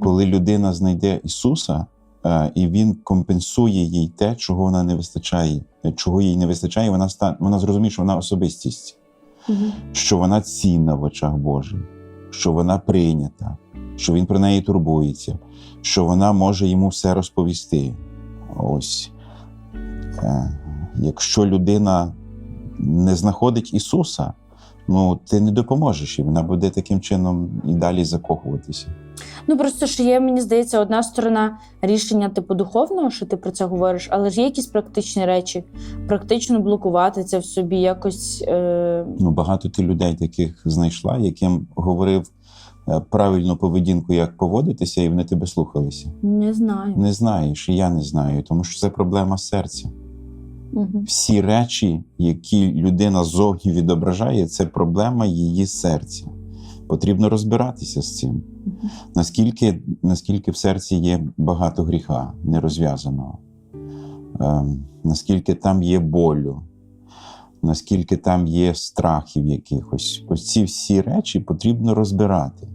Коли людина знайде Ісуса, е, і Він компенсує їй те, чого вона не вистачає, е, чого їй не вистачає, вона стане, вона зрозуміє, що вона особистість, Мгм. що вона цінна в очах Божих, що вона прийнята, що він про неї турбується, що вона може йому все розповісти. Ось. Е, Якщо людина не знаходить Ісуса, ну ти не допоможеш їй, вона буде таким чином і далі закохуватися. Ну просто ж є, мені здається, одна сторона рішення типу духовного, що ти про це говориш, але ж є якісь практичні речі, практично блокувати це в собі, якось е... Ну, багато ти людей таких знайшла, яким говорив е, правильну поведінку, як поводитися, і вони тебе слухалися. не знаю. Не знаєш, і я не знаю, тому що це проблема серця. Угу. Всі речі, які людина зовні відображає, це проблема її серця. Потрібно розбиратися з цим. Наскільки, наскільки в серці є багато гріха нерозв'язаного, ем, наскільки там є болю, наскільки там є страхів якихось. Ось ці всі речі потрібно розбирати.